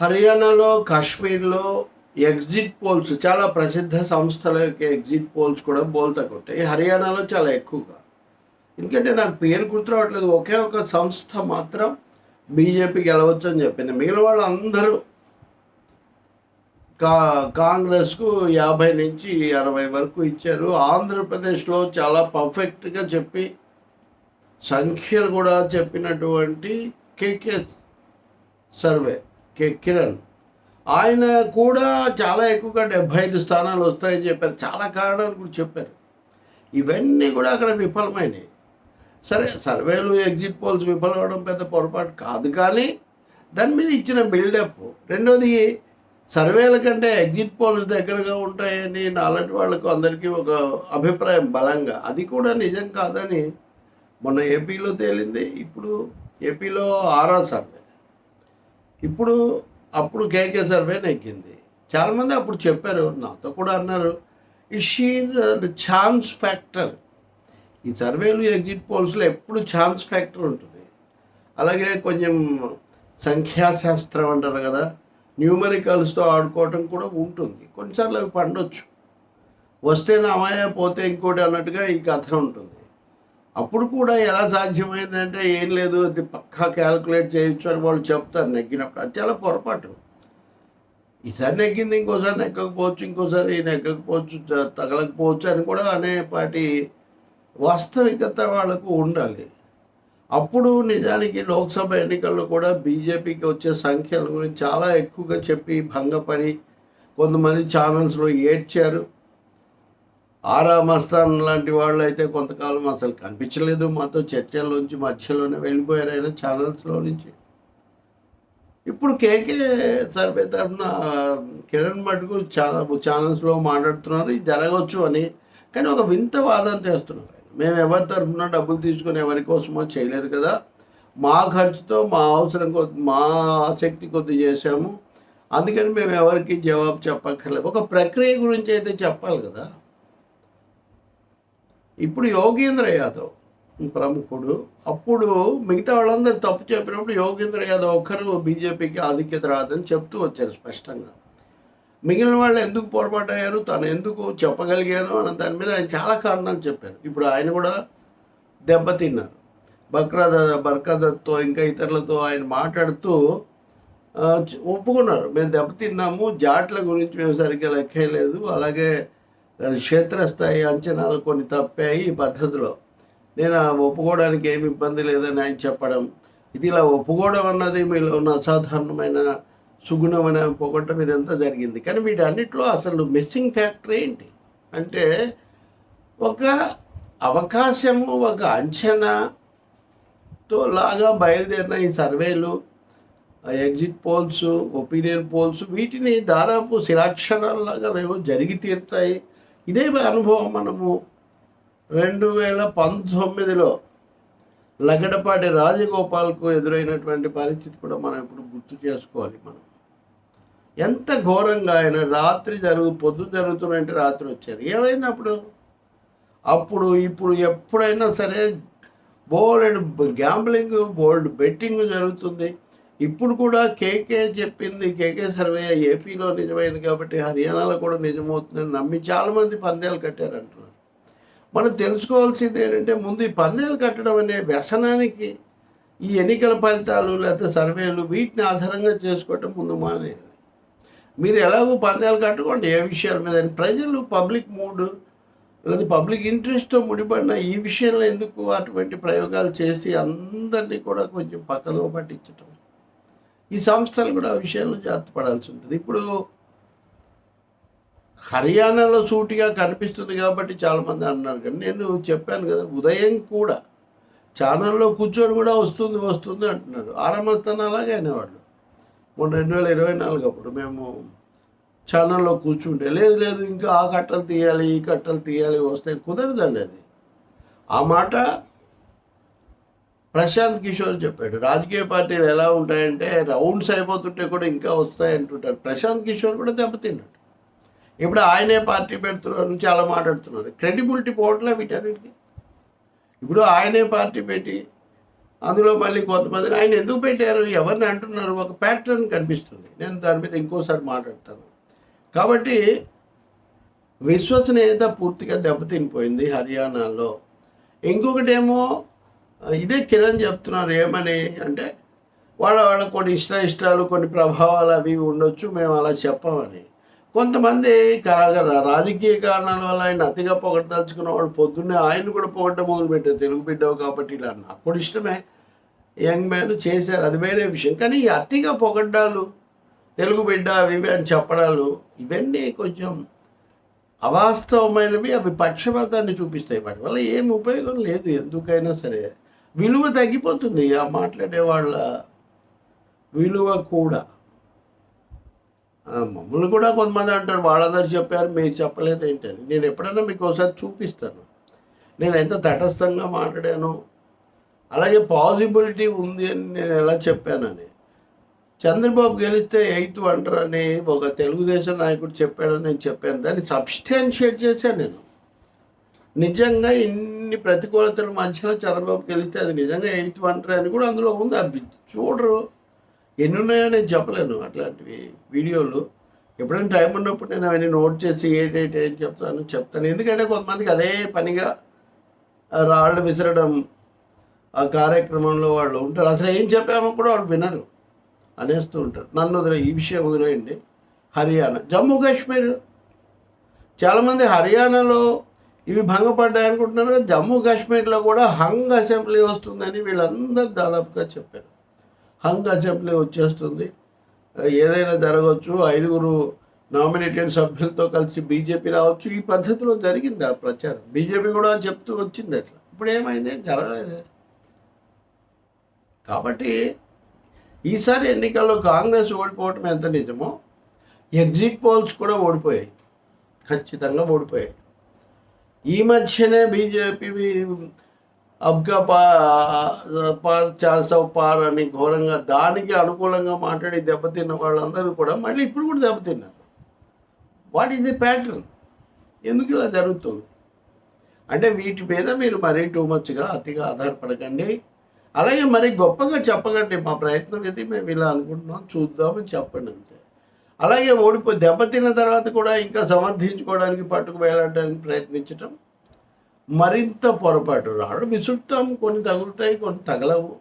హర్యానాలో కాశ్మీర్లో exit polls చాలా ప్రసిద్ధ సంస్థల యొక్క ఎగ్జిట్ పోల్స్ కూడా బోల్తకుంటాయి హర్యానాలో చాలా ఎక్కువగా. ఎందుకంటే నాకు పేరు గుర్తురావట్లేదు. ఒకే ఒక సంస్థ మాత్రం బీజేపీ గెలవచ్చు అని చెప్పింది. మిగిలిన వాళ్ళు అందరూ కా కాంగ్రెస్కు యాభై నుంచి అరవై వరకు ఇచ్చారు. ఆంధ్రప్రదేశ్లో చాలా పర్ఫెక్ట్గా చెప్పి సంఖ్యలు కూడా చెప్పినటువంటి కేకే సర్వే. కే కిరణ్. ఆయన కూడా చాలా ఎక్కువగా డెబ్బై ఐదు స్థానాలు వస్తాయని చెప్పారు. చాలా కారణాలు కూడా చెప్పారు. ఇవన్నీ కూడా అక్కడ విఫలమైనవి సరే సర్వేలు ఎగ్జిట్ పోల్స్ విఫలమవడం పెద్ద పొరపాటు కాదు కానీ దాని మీద ఇచ్చిన బిల్డప్. రెండోది సర్వేల కంటే ఎగ్జిట్ పోల్స్ దగ్గరగా ఉంటాయని నాలాంటి వాళ్ళకు అందరికీ ఒక అభిప్రాయం బలంగా. అది కూడా నిజం కాదని మొన్న ఏపీలో తేలింది. ఇప్పుడు ఏపీలో ఆరో సర్వే. ఇప్పుడు అప్పుడు కేకే సర్వే నెగ్గింది. చాలామంది అప్పుడు చెప్పారు నాతో కూడా అన్నారు షీ ఛాన్స్ ఫ్యాక్టర్ ఈ సర్వేలు ఎగ్జిట్ పోల్స్లో ఎప్పుడు ఛాన్స్ ఫ్యాక్టర్ ఉంటుంది. అలాగే కొంచెం సంఖ్యాశాస్త్రం అంటారు కదా న్యూమరికల్స్తో ఆడుకోవటం కూడా ఉంటుంది. కొన్నిసార్లు అవి పండొచ్చు. వస్తే నామయ్య పోతే ఇంకోటి అన్నట్టుగా ఈ కథ ఉంటుంది. అప్పుడు కూడా ఎలా సాధ్యమైందంటే ఏం లేదు అది పక్కా క్యాల్కులేట్ చేయొచ్చు అని వాళ్ళు చెప్తారు. నెగ్గినప్పుడు అది చాలా పొరపాటు. ఈసారి నెగ్గింది ఇంకోసారి నెగ్గకపోవచ్చు ఇంకోసారి నెగ్గకపోవచ్చు తగలకపోవచ్చు అని కూడా అనేపాటి వాస్తవికత వాళ్ళకు ఉండాలి. అప్పుడు నిజానికి లోక్సభ ఎన్నికల్లో కూడా బీజేపీకి వచ్చే సంఖ్యల గురించి చాలా ఎక్కువగా చెప్పి భంగపడి కొంతమంది ఛానల్స్లో ఏడ్చారు. ఆరా మస్తాన్ లాంటి వాళ్ళు అయితే కొంతకాలం అసలు కనిపించలేదు. మాతో చర్చల్లోంచి మధ్యలోనే వెళ్ళిపోయారు ఆయన ఛానల్స్లో నుంచి. ఇప్పుడు కేకే సర్వే తరఫున కిరణ్ మటుకు చాలా ఛానల్స్లో మాట్లాడుతున్నారు. ఇది జరగవచ్చు అని. కానీ ఒక వింత వాదన చేస్తున్నారు మేము ఎవరి తరఫున డబ్బులు తీసుకొని ఎవరి కోసమో చేయలేదు కదా. మా ఖర్చుతో మా అవసరం కొద్ది మా ఆసక్తి కొద్ది చేశాము. అందుకని మేము ఎవరికి జవాబు చెప్పక్కర్లేదు. ఒక ప్రక్రియ గురించి అయితే చెప్పాలి కదా. ఇప్పుడు యోగేంద్ర యాదవ్ ప్రముఖుడు అప్పుడు మిగతా వాళ్ళందరూ తప్పు చెప్పినప్పుడు యోగేంద్ర యాదవ్ ఒక్కరు బీజేపీకి ఆధిక్యత రాదని చెప్తూ వచ్చారు స్పష్టంగా. మిగిలిన వాళ్ళు ఎందుకు పొరపాటు అయ్యారు తను ఎందుకు చెప్పగలిగాను అన్న దాని మీద ఆయన చాలా కారణాలు చెప్పారు. ఇప్పుడు ఆయన కూడా దెబ్బతిన్నారు బక్రాద బర్కాదత్తో ఇంకా ఇతరులతో ఆయన మాట్లాడుతూ ఒప్పుకున్నారు. మేము దెబ్బతిన్నాము జాట్ల గురించి మేము సరిగ్గా లెక్కలేదు అలాగే క్షేత్రస్థాయి అంచనాలు కొన్ని తప్పాయి ఈ పద్ధతిలో. నేను ఒప్పుకోవడానికి ఏమి ఇబ్బంది లేదని ఆయన చెప్పడం ఇది ఇలా ఒప్పుకోవడం అన్నది మీలో ఉన్న అసాధారణమైన సుగుణమైన పొగట్టం ఇదంతా జరిగింది. కానీ వీటన్నిటిలో అసలు మిస్సింగ్ ఫ్యాక్టర్ ఏంటి? అంటే ఒక అవకాశము ఒక అంచనాతో లాగా బయలుదేరిన ఈ సర్వేలు ఎగ్జిట్ పోల్స్ ఒపీనియన్ పోల్స్ వీటిని దాదాపు శిలాక్షరాల్లాగా మేము జరిగి తీరుతాయి. ఇదే అనుభవం మనము రెండు వేల పంతొమ్మిదిలో లగడపాటి రాజగోపాల్కు ఎదురైనటువంటి పరిస్థితి కూడా మనం ఇప్పుడు గుర్తు చేసుకోవాలి మనం. ఎంత ఘోరంగా ఆయన రాత్రి జరుగు పొద్దు జరుగుతున్నట్టు రాత్రి వచ్చారు. ఏమైంది అప్పుడు అప్పుడు ఇప్పుడు ఎప్పుడైనా సరే బోల్డ్ గ్యాంబ్లింగ్ బోల్డ్ బెట్టింగ్ జరుగుతుంది. ఇప్పుడు కూడా కేకే చెప్పింది కేకే సర్వే ఏపీలో నిజమైంది కాబట్టి హర్యానాలో కూడా నిజమవుతుందని నమ్మి చాలామంది పందేలు కట్టారు అంటున్నారు మనం తెలుసుకోవాల్సింది ఏంటంటే ముందు ఈ పందేలు కట్టడం అనే వ్యసనానికి ఈ ఎన్నికల ఫలితాలు లేకపోతే సర్వేలు వీటిని ఆధారంగా చేసుకోవటం ముందు మానేయాలి మీరు ఎలాగో పందాలు కట్టుకోండి ఏ విషయాల మీద ప్రజలు పబ్లిక్ మూడ్ లేదా పబ్లిక్ ఇంట్రెస్ట్తో ముడిపడిన ఈ విషయంలో ఎందుకు అటువంటి ప్రయోగాలు చేసి అందరినీ కూడా కొంచెం పక్కదో పట్టించటం? ఈ సంస్థలు కూడా ఆ విషయంలో జాగ్రత్త పడాల్సి ఉంటుంది. ఇప్పుడు హర్యానాలో సూటిగా కనిపిస్తుంది కాబట్టి చాలామంది అన్నారు. కానీ నేను చెప్పాను కదా ఉదయం కూడా ఛానల్లో కూర్చొని కూడా వస్తుంది వస్తుంది అంటున్నారు. ఆరంభస్థానం అలాగే అనేవాళ్ళు. మొన్న రెండు వేల ఇరవై నాలుగు అప్పుడు మేము ఛానల్లో కూర్చుంటే లేదు లేదు ఇంకా ఆ కట్టలు తీయాలి ఈ కట్టలు తీయాలి వస్తే కుదరదండి అది. ఆ మాట ప్రశాంత్ కిషోర్ చెప్పాడు రాజకీయ పార్టీలు ఎలా ఉంటాయంటే రౌండ్స్ అయిపోతుంటే కూడా ఇంకా వస్తాయి అంటుంటారు. ప్రశాంత్ కిషోర్ కూడా దెబ్బతిన్నాడు. ఇప్పుడు ఆయనే పార్టీ పెడుతున్నారు చాలా మాట్లాడుతున్నారు. క్రెడిబిలిటీ పోవట్లే వీటన్నిటికి. ఇప్పుడు ఆయనే పార్టీ పెట్టి అందులో మళ్ళీ కొంతమంది ఆయన ఎందుకు పెట్టారు? ఎవరిని అంటున్నారు? ఒక ప్యాటర్న్ కనిపిస్తుంది. నేను దాని మీద ఇంకోసారి మాట్లాడతాను. కాబట్టి విశ్వసనీయత పూర్తిగా దెబ్బతినిపోయింది హర్యానాలో. ఇంకొకటేమో ఇదే కిరణ్ చెప్తున్నారు ఏమని అంటే వాళ్ళ వాళ్ళ కొన్ని ఇష్ట ఇష్టాలు కొన్ని ప్రభావాలు అవి ఇవి ఉండొచ్చు మేము అలా చెప్పమని. కొంతమంది రాజకీయ కారణాల వల్ల ఆయన అతిగా పొగడదలుచుకున్న వాళ్ళు పొద్దున్నే ఆయన కూడా పొగడ్డం మొదలుపెట్టారు తెలుగు బిడ్డవు కాబట్టి ఇలా నాకు కూడా ఇష్టమే. యంగ్ మ్యాన్ చేశారు అది వేరే విషయం. కానీ ఈ అతిగా పొగడ్డాలు తెలుగు బిడ్డ అవి ఇవి అని చెప్పడాలు ఇవన్నీ కొంచెం అవాస్తవమైనవి అవి పక్షపాతాన్ని చూపిస్తాయి వాటి వల్ల ఏం ఉపయోగం లేదు ఎందుకైనా సరే. విలువ తగ్గిపోతుంది. ఆ మాట్లాడే వాళ్ళ విలువ కూడా. మమ్మల్ని కూడా కొంతమంది అంటారు వాళ్ళందరూ చెప్పారు మీరు చెప్పలేదు ఏంటని. నేను ఎప్పుడైనా మీకు ఒకసారి చూపిస్తాను. నేను ఎంత తటస్థంగా మాట్లాడాను. అలాగే పాసిబిలిటీ ఉంది అని నేను ఎలా చెప్పానని. చంద్రబాబు గెలిస్తే ఎయిత్ వండర్ అని ఒక తెలుగుదేశం నాయకుడు చెప్పాడని నేను చెప్పాను. దాన్ని సబ్స్టాన్షియేట్ చేశాను నేను. నిజంగా ఇన్ని ప్రతికూలతల మధ్యలో చంద్రబాబు గెలిస్తే అది నిజంగా ఎయిట్ వండర్ అని కూడా అందులో ఉంది. అవి చూడరు. ఎన్ని ఉన్నాయో నేను చెప్పలేను అట్లాంటివి వీడియోలు. ఎప్పుడైనా టైం ఉన్నప్పుడు నేను అవన్నీ నోట్ చేసి ఏంటంటే ఏం చెప్తాను చెప్తాను. ఎందుకంటే కొంతమందికి అదే పనిగా రాళ్ళు విసరడం ఆ కార్యక్రమంలో వాళ్ళు ఉంటారు. అసలు ఏం చెప్పామో కూడా వాళ్ళు వినరు. అనేస్తూ ఉంటారు. నన్ను వదిలే ఈ విషయం వదిలేయండి. హర్యానా జమ్మూ కాశ్మీర్. చాలామంది హర్యానాలో ఇవి భంగపడ్డాయి అనుకుంటున్నారు జమ్మూ కాశ్మీర్లో కూడా హంగ్ అసెంబ్లీ వస్తుందని వీళ్ళందరూ దాదాపుగా చెప్పారు. హంగ్ అసెంబ్లీ వచ్చేస్తుంది. ఏదైనా జరగవచ్చు ఐదుగురు నామినేటెడ్ సభ్యులతో కలిసి బీజేపీ రావచ్చు. ఈ పద్ధతిలో జరిగింది ఆ ప్రచారం. బీజేపీ కూడా చెప్తూ వచ్చింది అట్లా. ఇప్పుడు ఏమైంది? జరగలేదు. కాబట్టి ఈసారి ఎన్నికల్లో కాంగ్రెస్ ఓడిపోవటం ఎంత నిజమో ఎగ్జిట్ పోల్స్ కూడా ఓడిపోయాయి. ఖచ్చితంగా ఓడిపోయాయి. ఈ మధ్యనే బీజేపీ అబ్కా పా పార్ చాసౌ పార్ అని ఘోరంగా దానికి అనుకూలంగా మాట్లాడి దెబ్బతిన్న వాళ్ళందరూ కూడా మళ్ళీ ఇప్పుడు కూడా దెబ్బతిన్నారు. వాట్ ఈస్ ది ప్యాటర్న్ ఎందుకు ఇలా జరుగుతుంది? అంటే వీటి మీద మీరు మరీ టూ మచ్గా అతిగా ఆధారపడకండి. అలాగే మరి గొప్పగా చెప్పకండి మా ప్రయత్నం ఇది మేము ఇలా అనుకుంటున్నాం చూద్దామని చెప్పండి అంతే అలాగే ఓడిపోయి దెబ్బతిన్న తర్వాత కూడా ఇంకా సమర్థించుకోవడానికి పట్టుకు వేలాడడానికి ప్రయత్నించటం మరింత పొరపాటు రాడు విసురుతాం కొన్ని తగులుతాయి కొన్ని తగలవు.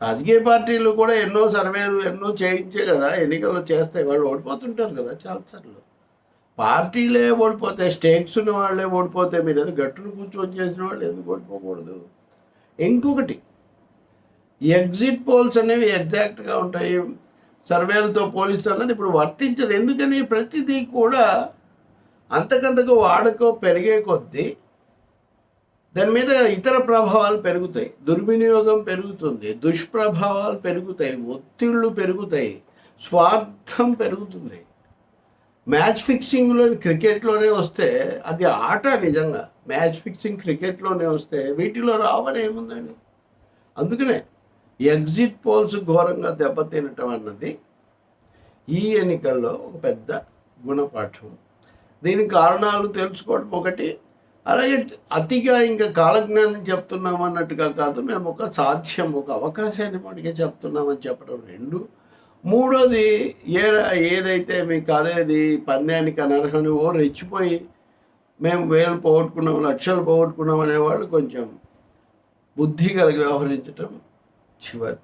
రాజకీయ పార్టీలు కూడా ఎన్నో సర్వేలు ఎన్నో చేయించే కదా ఎన్నికల్లో చేస్తాయి వాళ్ళు ఓడిపోతుంటారు కదా చాలాసార్లు పార్టీలే ఓడిపోతాయి స్టేక్స్ ఉన్న వాళ్ళే ఓడిపోతే మీరు ఏదో గట్టును కూర్చొని చేసిన వాళ్ళు ఎందుకు ఓడిపోకూడదు? ఇంకొకటి ఎగ్జిట్ పోల్స్ అనేవి ఎగ్జాక్ట్గా ఉంటాయి. సర్వేలతో పోలిస్తారని ఇప్పుడు వర్తించదు. ఎందుకని ప్రతిదీ కూడా అంతకంతకు వాడకో పెరిగే కొద్దీ దాని మీద ఇతర ప్రభావాలు పెరుగుతాయి. దుర్వినియోగం పెరుగుతుంది దుష్ప్రభావాలు పెరుగుతాయి ఒత్తిళ్ళు పెరుగుతాయి స్వార్థం పెరుగుతుంది. మ్యాచ్ ఫిక్సింగ్లో క్రికెట్లోనే వస్తే అది ఆట నిజంగా. మ్యాచ్ ఫిక్సింగ్ క్రికెట్లోనే వస్తే వీటిలో రావని ఏముందండి అందుకనే ఎగ్జిట్ పోల్స్ ఘోరంగా దెబ్బతినటం అన్నది ఈ ఎన్నికల్లో ఒక పెద్ద గుణపాఠం. దీని కారణాలు తెలుసుకోవడం ఒకటి. అలాగే అతిగా ఇంకా కాలజ్ఞానం చెప్తున్నాం అన్నట్టుగా కాదు మేము ఒక సాధ్యం ఒక అవకాశాన్ని మనకి చెప్తున్నామని చెప్పడం రెండు. మూడోది ఏ ఏదైతే మీకు అదేది పందానికి అనర్హని ఓ రెచ్చిపోయి మేము వేలు పోగొట్టుకున్నాం లక్షలు పోగొట్టుకున్నాం అనేవాళ్ళు కొంచెం బుద్ధి కలిగి వ్యవహరించటం to a